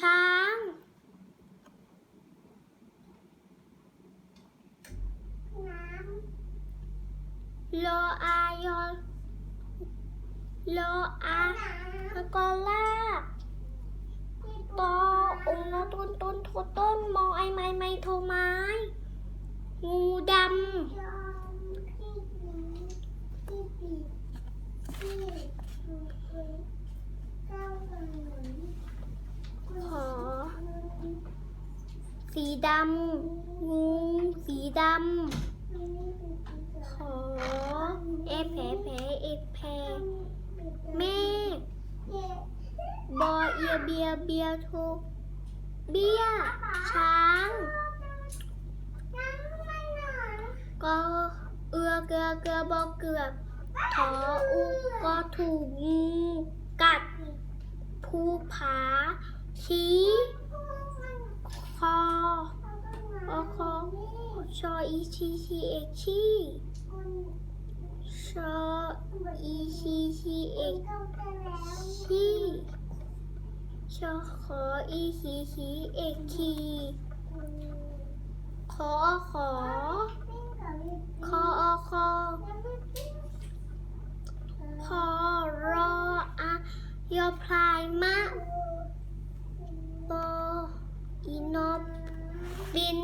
ช้าง น้ำโลอายอโลอาแล้ก็ลาบตอองนต้นต้นโทต้นมอไอไม้ไม้โทไม้ งูดำ สีดำงูสีดำขอเอแผลแผลเอแผลเมฆบอเอียเบียเบียทุกเบี้ย ช้างก็เอือเกลือเกลือบอกเกือบทออุก็ถูกงูกัด ภูผาชี้คอ อคอชออีชีชีเอกชีชออีชีชีเอกชีชอขออีชีชีเอกชีขอขอคออคอพอรออายอพลายมะ บิน